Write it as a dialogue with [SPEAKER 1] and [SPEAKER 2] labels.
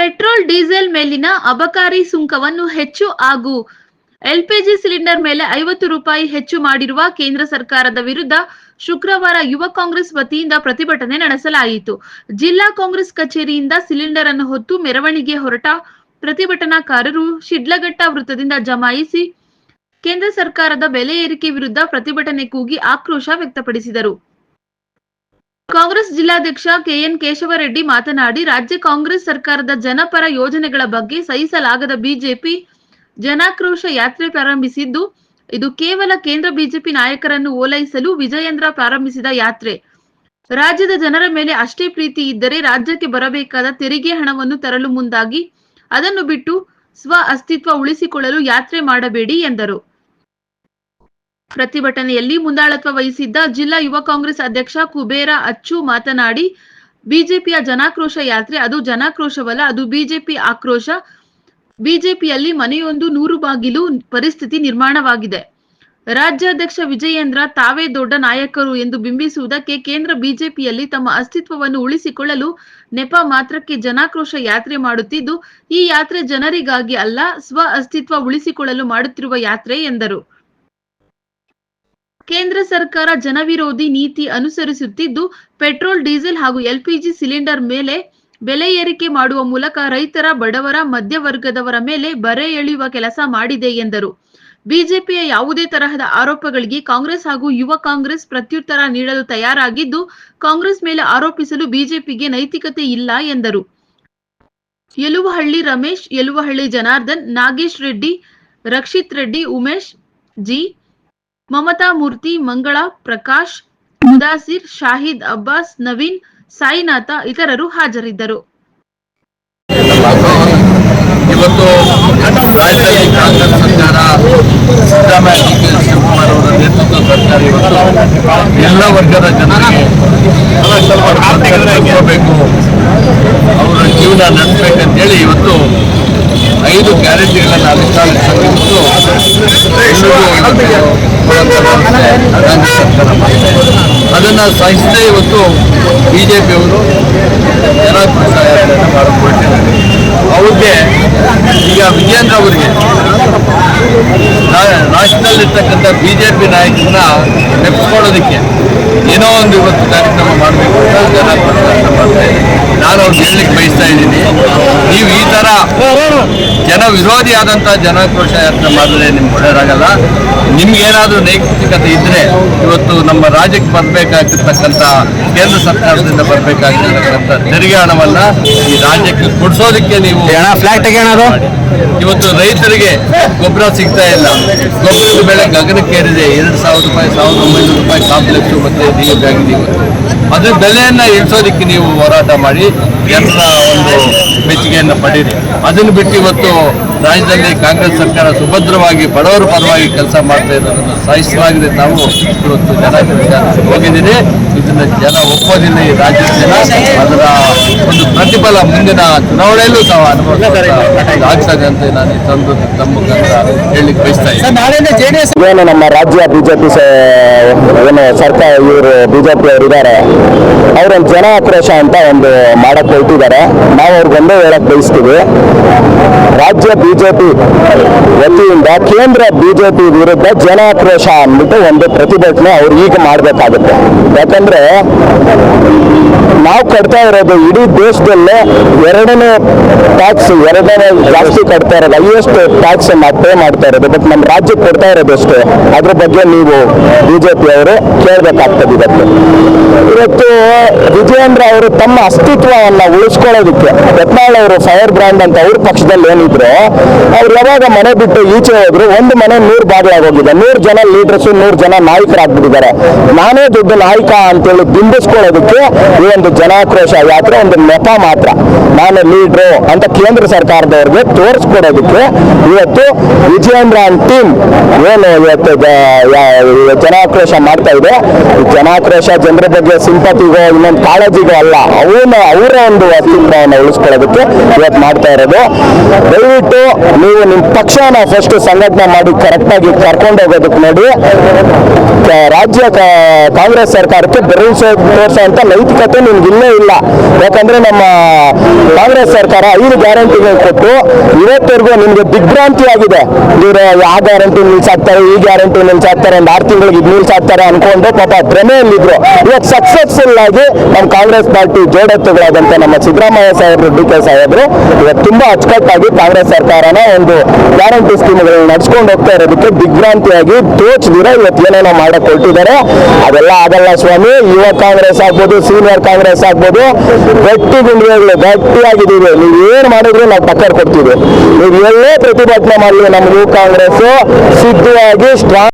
[SPEAKER 1] Petrol, diesel ಮೇಲಿನ ಅಬಕಾರಿ ಸುಂಕವನ್ನು ಹೆಚ್ಚು ಹಾಗೂ ಎಲ್ಪಿಜಿ ಸಿಲಿಂಡರ್ ಮೇಲೆ ಐವತ್ತು ರೂಪಾಯಿ ಹೆಚ್ಚು ಮಾಡಿರುವ ಕೇಂದ್ರ ಸರ್ಕಾರದ ವಿರುದ್ಧ ಶುಕ್ರವಾರ ಯುವ ಕಾಂಗ್ರೆಸ್ ವತಿಯಿಂದ ಪ್ರತಿಭಟನೆ ನಡೆಸಲಾಯಿತು. ಜಿಲ್ಲಾ ಕಾಂಗ್ರೆಸ್ ಕಚೇರಿಯಿಂದ ಸಿಲಿಂಡರ್ ಅನ್ನು ಹೊತ್ತು ಮೆರವಣಿಗೆ ಹೊರಟ ಪ್ರತಿಭಟನಾಕಾರರು ಶಿಡ್ಲಘಟ್ಟ ವೃತ್ತದಿಂದ ಜಮಾಯಿಸಿ ಕೇಂದ್ರ ಸರ್ಕಾರದ ಬೆಲೆ ಏರಿಕೆ ವಿರುದ್ಧ ಪ್ರತಿಭಟನೆ ಕೂಗಿ ಆಕ್ರೋಶ ವ್ಯಕ್ತಪಡಿಸಿದರು. ಕಾಂಗ್ರೆಸ್ ಜಿಲ್ಲಾಧ್ಯಕ್ಷ ಕೆಎನ್ ಕೇಶವರೆಡ್ಡಿ ಮಾತನಾಡಿ, ರಾಜ್ಯ ಕಾಂಗ್ರೆಸ್ ಸರ್ಕಾರದ ಜನಪರ ಯೋಜನೆಗಳ ಬಗ್ಗೆ ಸಹಿಸಲಾಗದ ಬಿಜೆಪಿ ಜನಾಕ್ರೋಶ ಯಾತ್ರೆ ಪ್ರಾರಂಭಿಸಿದ್ದು, ಇದು ಕೇವಲ ಕೇಂದ್ರ ಬಿಜೆಪಿ ನಾಯಕರನ್ನು ಓಲೈಸಲು ವಿಜಯೇಂದ್ರ ಪ್ರಾರಂಭಿಸಿದ ಯಾತ್ರೆ. ರಾಜ್ಯದ ಜನರ ಮೇಲೆ ಅಷ್ಟೇ ಪ್ರೀತಿ ಇದ್ದರೆ ರಾಜ್ಯಕ್ಕೆ ಬರಬೇಕಾದ ತೆರಿಗೆ ಹಣವನ್ನು ತರಲು ಮುಂದಾಗಿ, ಅದನ್ನು ಬಿಟ್ಟು ಸ್ವ ಅಸ್ತಿತ್ವ ಉಳಿಸಿಕೊಳ್ಳಲು ಯಾತ್ರೆ ಮಾಡಬೇಡಿ ಎಂದರು. ಪ್ರತಿಭಟನೆಯಲ್ಲಿ ಮುಂದಾಳತ್ವ ವಹಿಸಿದ್ದ ಜಿಲ್ಲಾ ಯುವ ಕಾಂಗ್ರೆಸ್ ಅಧ್ಯಕ್ಷ ಕುಬೇರ ಅಚ್ಚು ಮಾತನಾಡಿ, ಬಿಜೆಪಿಯ ಜನಾಕ್ರೋಶ ಯಾತ್ರೆ ಅದು ಜನಾಕ್ರೋಶವಲ್ಲ, ಅದು ಬಿಜೆಪಿ ಆಕ್ರೋಶ. ಬಿಜೆಪಿಯಲ್ಲಿ ಮನೆಯೊಂದು ನೂರು ಬಾಗಿಲು ಪರಿಸ್ಥಿತಿ ನಿರ್ಮಾಣವಾಗಿದೆ. ರಾಜ್ಯಾಧ್ಯಕ್ಷ ವಿಜಯೇಂದ್ರ ತಾವೇ ದೊಡ್ಡ ನಾಯಕರು ಎಂದು ಬಿಂಬಿಸುವುದಕ್ಕೆ ಕೇಂದ್ರ ಬಿಜೆಪಿಯಲ್ಲಿ ತಮ್ಮ ಅಸ್ತಿತ್ವವನ್ನು ಉಳಿಸಿಕೊಳ್ಳಲು ನೆಪ ಮಾತ್ರಕ್ಕೆ ಜನಾಕ್ರೋಶ ಯಾತ್ರೆ ಮಾಡುತ್ತಿದ್ದು, ಈ ಯಾತ್ರೆ ಜನರಿಗಾಗಿ ಅಲ್ಲ, ಸ್ವ ಅಸ್ತಿತ್ವ ಉಳಿಸಿಕೊಳ್ಳಲು ಮಾಡುತ್ತಿರುವ ಯಾತ್ರೆ ಎಂದರು. ಕೇಂದ್ರ ಸರ್ಕಾರ ಜನವಿರೋಧಿ ನೀತಿ ಅನುಸರಿಸುತ್ತಿದ್ದು, ಪೆಟ್ರೋಲ್, ಡೀಸೆಲ್ ಹಾಗೂ ಎಲ್ಪಿಜಿ ಸಿಲಿಂಡರ್ ಮೇಲೆ ಬೆಲೆ ಏರಿಕೆ ಮಾಡುವ ಮೂಲಕ ರೈತರ ಬಡವರ, ಮಧ್ಯವರ್ಗದವರ ಮೇಲೆ ಬರೆ ಎಳೆಯುವ ಕೆಲಸ ಮಾಡಿದೆ ಎಂದರು. ಬಿಜೆಪಿಯ ಯಾವುದೇ ತರಹದ ಆರೋಪಗಳಿಗೆ ಕಾಂಗ್ರೆಸ್ ಹಾಗೂ ಯುವ ಕಾಂಗ್ರೆಸ್ ಪ್ರತ್ಯುತ್ತರ ನೀಡಲು ತಯಾರಾಗಿದ್ದು, ಕಾಂಗ್ರೆಸ್ ಮೇಲೆ ಆರೋಪಿಸಲು ಬಿಜೆಪಿಗೆ ನೈತಿಕತೆ ಇಲ್ಲ ಎಂದರು. ಯಲುವಹಳ್ಳಿ ರಮೇಶ್, ಯಲುವಹಳ್ಳಿ ಜನಾರ್ದನ್, ನಾಗೇಶ್ ರೆಡ್ಡಿ, ರಕ್ಷಿತ್ ರೆಡ್ಡಿ, ಉಮೇಶ್ ಜಿ. ಮಮತಾ ಮೂರ್ತಿ, ಮಂಗಳ, ಪ್ರಕಾಶ್, ಮುದಾಸಿರ್, ಶಾಹಿದ್ ಅಬ್ಬಾಸ್, ನವೀನ್, ಸಾಯಿನಾಥ ಇತರರು ಹಾಜರಿದ್ದರು.
[SPEAKER 2] ಇವತ್ತು ರಾಜ್ಯದಲ್ಲಿ ಕಾಂಗ್ರೆಸ್ ಸರ್ಕಾರ ಸಿದ್ದರಾಮಯ್ಯ ಶಿವಕುಮಾರ್ ಅವರ ನೇತೃತ್ವದ ಸರ್ಕಾರ ಇವತ್ತು ಎಲ್ಲ ವರ್ಗದ ಜನರಿಗೆ ಅವರ ಜೀವನ ನಡೆಸಬೇಕಂತೇಳಿ ಇವತ್ತು ಐದು ಗ್ಯಾರಂಟಿಗಳನ್ನು ಸರ್ಕಾರ ಮಾಡಿದೆ ಅದನ್ನು ಸಹಿಸದೆ ಇವತ್ತು ಬಿ ಜೆ ಪಿಯವರು ಯಾತ್ರೆಯನ್ನು ಮಾಡಿಕೊಂಡಿದ್ದಾರೆ ಅವ್ರಿಗೆ ಈಗ ವಿಜೇಂದ್ರ ಅವರಿಗೆ ರಾ- ರಾಷ್ಟ್ರದಲ್ಲಿರ್ತಕ್ಕಂಥ ಬಿ ಜೆ ಪಿ ನಾಯಕರನ್ನ ನೆಪ್ಪಿಸ್ಕೊಳ್ಳೋದಕ್ಕೆ ಏನೋ ಒಂದು ಇವತ್ತು ಕಾರ್ಯಕ್ರಮ ಮಾಡಬೇಕು ಅಂತ ಜನ ಮಾಡ್ತಾ ಇದ್ದಾರೆ. ನಾನು ಅವ್ರು ಹೇಳಲಿಕ್ಕೆ ಬಯಸ್ತಾ ಇದ್ದೀನಿ. ನೀವು ಈ ಥರ ಜನ ವಿರೋಧಿಯಾದಂಥ ಜನಾಕ್ರೋಶ ಯಾತ್ರೆ ಮಾಡಿದ್ರೆ ನಿಮ್ಗೆ ಒಳ್ಳೆಯದಾಗಲ್ಲ. ನಿಮ್ಗೇನಾದರೂ ನೈತಿಕತೆ ಇದ್ದರೆ ಇವತ್ತು ನಮ್ಮ ರಾಜ್ಯಕ್ಕೆ ಬರಬೇಕಾಗಿರ್ತಕ್ಕಂಥ ಕೇಂದ್ರ ಸರ್ಕಾರದಿಂದ ಬರಬೇಕಾಗಿರ್ತಕ್ಕಂಥ ತೆರಿಗೆ ಹಣವನ್ನು ಈ ರಾಜ್ಯಕ್ಕೆ ಕೊಡಿಸೋದಕ್ಕೆ ನೀವು
[SPEAKER 3] ಫ್ಲಾಟ್ ತೆಗೆಯೋಣ
[SPEAKER 2] ಇವತ್ತು ರೈತರಿಗೆ ಗೊಬ್ಬರ ಸಿಗ್ತಾ ಇಲ್ಲ. ಗೊಬ್ಬರದ ಬೆಲೆ ಗಗನಕ್ಕೇರಿದೆ ಎರಡು ಸಾವಿರ ರೂಪಾಯಿ, ಸಾವಿರದ ಒಂಬೈನೂರು ರೂಪಾಯಿ ಕಾಂಪ್ಲೆಕ್ಸ್ ಮತ್ತೆ ನೀವು ಆಗಿದೆ ಇವತ್ತು. ಅದ್ರ ಬೆಲೆಯನ್ನ ಇಳಿಸೋದಕ್ಕೆ ನೀವು ಹೋರಾಟ ಮಾಡಿ ಜನರ ಒಂದು ಮೆಚ್ಚುಗೆಯನ್ನು ಪಡೀರಿ. ಅದನ್ನು ಬಿಟ್ಟು ಇವತ್ತು ರಾಜ್ಯದಲ್ಲಿ ಕಾಂಗ್ರೆಸ್ ಸರ್ಕಾರ ಸುಭದ್ರವಾಗಿ, ಬಡವರ ಪರವಾಗಿ ಕೆಲಸ ಮಾಡ್ತಾ ಇರೋದನ್ನು ಸಹಿಸಲಾಗಿದೆ. ನಾವು ಇವತ್ತು ಜನ ಹೋಗಿದ್ದೀರಿ ಇದನ್ನು ಜನ ಒಪ್ಪೋದಿಲ್ಲ ಈ ರಾಜ್ಯದ ಜನ. ಅದರ ಒಂದು ಪ್ರತಿಫಲ ಮುಂದಿನ ಚುನಾವಣೆಯಲ್ಲೂ ತಾವು ಅನುಭವ ಆಗ್ತದೆ ಅಂತ ನಾನು ತಂದು ತಮ್ಮ ಮುಖಾಂತರ ಹೇಳಲಿಕ್ಕೆ ಬಯಸ್ತಾ ಇದ್ದೀನಿ.
[SPEAKER 3] ನಮ್ಮ ರಾಜ್ಯ ಬಿಜೆಪಿ ಏನು ಸರ್ಕಾರ ಇವರು ಬಿಜೆಪಿ ಅವರು ಇದ್ದಾರೆ. ಅವರೊಂದು ಜನ ಆಕ್ರೋಶ ಅಂತ ಒಂದು ಮಾಡಕ್ ಹೊರಟಿದ್ದಾರೆ. ನಾವು ಅವ್ರಿಗೊಂದೇ ಹೇಳಕ್ ಬಯಸ್ತೀವಿ. ರಾಜ್ಯ ಬಿಜೆಪಿ ವತಿಯಿಂದ ಕೇಂದ್ರ ಬಿಜೆಪಿ ವಿರುದ್ಧ ಜನ ಆಕ್ರೋಶ ಅಂದ್ಬಿಟ್ಟು ಒಂದು ಪ್ರತಿಭಟನೆ ಅವ್ರು ಈಗ ಮಾಡಬೇಕಾಗುತ್ತೆ. ಯಾಕಂದ್ರೆ ನಾವು ಕಟ್ತಾ ಇರೋದು ಇಡೀ ದೇಶದಲ್ಲೇ ಎರಡನೇ ಟ್ಯಾಕ್ಸ್ ಎರಡನೇ ಜಾಸ್ತಿ ಕಟ್ತಾ ಇರೋದು ಹೈಯೆಸ್ಟ್ ಟ್ಯಾಕ್ಸ್ ನಾವು ಪೇ ಮಾಡ್ತಾ ಇರೋದು. ಬಟ್ ನಮ್ಮ ರಾಜ್ಯಕ್ಕೆ ಕೊಡ್ತಾ ಅಷ್ಟೇ. ಅದ್ರ ಬಗ್ಗೆ ನೀವು ಬಿಜೆಪಿ ಅವರು ಕೇಳಬೇಕಾಗ್ತದೆ ಇವತ್ತು ಇವತ್ತು ವಿಜಯೇಂದ್ರ ಅವರು ತಮ್ಮ ಅಸ್ತಿತ್ವವನ್ನು ಉಳಿಸ್ಕೊಳ್ಳೋದಕ್ಕೆ ಯತ್ನಾಳ್ ಅವರು ಫೈರ್ ಬ್ರ್ಯಾಂಡ್ ಅಂತ ಅವ್ರ ಪಕ್ಷದಲ್ಲಿ ಏನಿದ್ರು ಅವ್ರು ಯಾವಾಗ ಮನೆ ಬಿಟ್ಟು ಈಚೆ ಹೋದ್ರು, ಒಂದು ಮನೆ ನೂರು ಬಾಗಿಲಾಗೋಗಿದೆ ನೂರು ಜನ ಲೀಡರ್ಸ್ ನೂರು ಜನ ನಾಯಕರಾಗ್ಬಿಟ್ಟಿದ್ದಾರೆ. ನಾನೇ ದೊಡ್ಡ ನಾಯಕ ಅಂತೇಳಿ ಬಿಂಬಿಸ್ಕೊಳ್ಳೋದಕ್ಕೆ ಈ ಒಂದು ಜನಾಕ್ರೋಶ ಯಾತ್ರೆ ಒಂದು ನೆಪ ಮಾತ್ರ. ನಾನು ಲೀಡ್ರು ಅಂತ ಕೇಂದ್ರ ಸರ್ಕಾರದವ್ರಿಗೆ ತೋರಿಸ್ಕೊಡೋದಕ್ಕೆ ಇವತ್ತು ವಿಜಯೇಂದ್ರ ಅಂಡ್ ಟೀಮ್ ಏನು ಇವತ್ತು ಜನಾಕ್ರೋಶ ಮಾಡ್ತಾ ಇದೆ. ಜನಾಕ್ರೋಶ ಜನರ ಬಗ್ಗೆ ಸಿಂಪತಿಗೋ ಇನ್ನೊಂದು ಕಾಳಜಿಗೋ ಅಲ್ಲ, ಅವನ ಅವರ ಒಂದು ಅಸ್ತಿತ್ವವನ್ನು ಉಳಿಸ್ಕೊಳ್ಳೋದಕ್ಕೆ ಇವತ್ತು ಮಾಡ್ತಾ ಇರೋದು. ದಯವಿಟ್ಟು ನೀವು ನಿಮ್ಮ ಪಕ್ಷನ ಫಸ್ಟ್ ಸಂಘಟನೆ ಮಾಡಿ ಕರೆಕ್ಟಾಗಿ ಕರ್ಕೊಂಡು ಹೋಗೋದಕ್ಕೆ ನೋಡಿ ರಾಜ್ಯ ಕಾಂಗ್ರೆಸ್ ಸರ್ಕಾರಕ್ಕೆ ಬೆರಳು ತೋರಿಸೋ ಅಂತ ನೈತಿಕತೆ ನಿಮ್ಗೆ ಇಲ್ಲೇ ಇಲ್ಲ. ಯಾಕಂದ್ರೆ ನಮ್ಮ ಕಾಂಗ್ರೆಸ್ ಸರ್ಕಾರ ಐದು ಗ್ಯಾರಂಟಿಗಳು ಕೊಟ್ಟು ಇವತ್ತವರೆಗೂ ನಿಮ್ಗೆ ದಿಗ್ಭ್ರಾಂತಿ ಆಗಿದೆ ಇವರು, ಆ ಗ್ಯಾರಂಟಿ ನಿಲ್ಸಾಕ್ತಾರೆ, ಈ ಗ್ಯಾರಂಟಿ ನಿಲ್ಸಾಕ್ತಾರೆ, ಒಂದು ಆರು ತಿಂಗಳಿಗೆ ಇದು ನಿಲ್ಸಾಕ್ತಾರೆ ಅನ್ಕೊಂಡು ಪಾಪ ಭ್ರಮೆಯಲ್ಲಿದ್ರು. ಇವತ್ತು ಸಕ್ಸಸ್ಫುಲ್ ಆಗಿ ನಮ್ಮ ಕಾಂಗ್ರೆಸ್ ಪಾರ್ಟಿ ಜೋಡತ್ತುಗಳಾದಂತ ನಮ್ಮ ಸಿದ್ದರಾಮಯ್ಯ ಸಾಹೇಬ್ರು, ಡಿ ಕೆ ಸಾಹೇಬ್ರು ಇವತ್ತು ತುಂಬಾ ಅಚ್ಚುಕಟ್ಟಾಗಿ ಕಾಂಗ್ರೆಸ್ ಸರ್ಕಾರನ ಒಂದು ಗ್ಯಾರಂಟಿ ಸ್ಕೀಮ್ಗಳನ್ನ ನಡ್ಸ್ಕೊಂಡು ಹೋಗ್ತಾ ಇರೋದಕ್ಕೆ ದಿಗ್ಭ್ರಾಂತಿಯಾಗಿ ದೋಚದಿರ ಇವತ್ತು ಏನೇನೋ ಮಾಡಕ್ ಹೊರಟಿದ್ದಾರೆ. ಅದೆಲ್ಲ ಆಗಲ್ಲ ಸ್ವಾಮಿ. ಯುವ ಕಾಂಗ್ರೆಸ್ ಆಗ್ಬೋದು ಸೀನಿಯರ್ ಕಾಂಗ್ರೆಸ್ ಆಗ್ಬೋದು. ಗಟ್ಟಿ ಗುಂಡಿಗಳು ಗಟ್ಟಿಯಾಗಿದ್ದೀವಿ. ನೀವು ಏನ್ ಮಾಡಿದ್ರು ನಾವು ಟಕ್ಕರ್ ಕೊಡ್ತೀವಿ. ನೀವು ಎಲ್ಲೇ ಪ್ರತಿಭಟನೆ ಮಾಡಲಿ ನಮ್ಮ ಯುವ ಕಾಂಗ್ರೆಸ್. ಸಿದ್ಧವಾಗಿ ಸ್ಟ್ರಾಂಗ್